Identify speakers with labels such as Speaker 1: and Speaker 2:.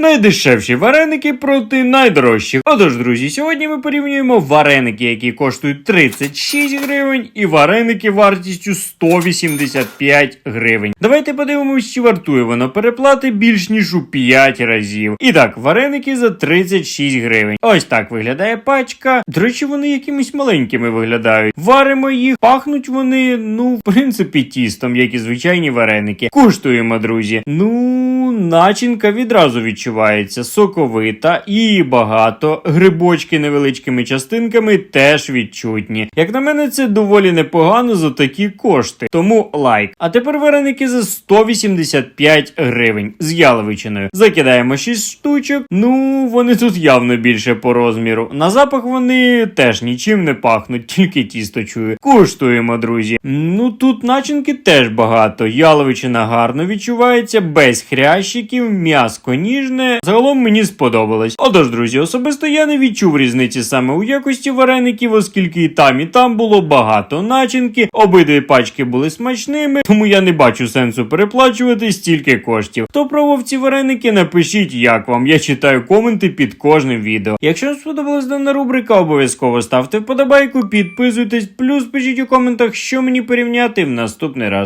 Speaker 1: Найдешевші вареники проти найдорожчих. Отож, друзі, сьогодні ми порівнюємо вареники, які коштують 36 гривень, і вареники вартістю 185 гривень. Давайте подивимось, чи вартує воно переплати більш ніж у 5 разів. І так, вареники за 36 гривень. Ось так виглядає пачка. До речі, вони якимись маленькими виглядають. Варимо їх, пахнуть вони, ну, в принципі, тістом, як і звичайні вареники. Куштуємо, друзі. Ну, начинка відразу відчувається, соковита і багато. Грибочки невеличкими частинками теж відчутні. Як на мене, це доволі непогано за такі кошти. Тому лайк. А тепер вареники за 185 гривень з яловичиною. Закидаємо 6 штучок. Ну, вони тут явно більше по розміру. На запах вони теж нічим не пахнуть, тільки тісто чую. Куштуємо, друзі. Ну тут начинки теж багато. Яловичина гарно відчувається, без хрящиків, м'яско ніжне. Загалом мені сподобалось. Отож, друзі, особисто я не відчув різниці саме у якості вареників, оскільки і там, і там було багато начинки. Обидві пачки були смачними, тому я не бачу сенсу переплачувати стільки коштів. Хто пробував ці вареники, напишіть, як вам. Я читаю коменти під кожним відео. Якщо вам сподобалась дана рубрика, обов'язково ставте вподобайку, підписуйтесь, плюс пишіть у коментах, що мені порівняти в наступний раз.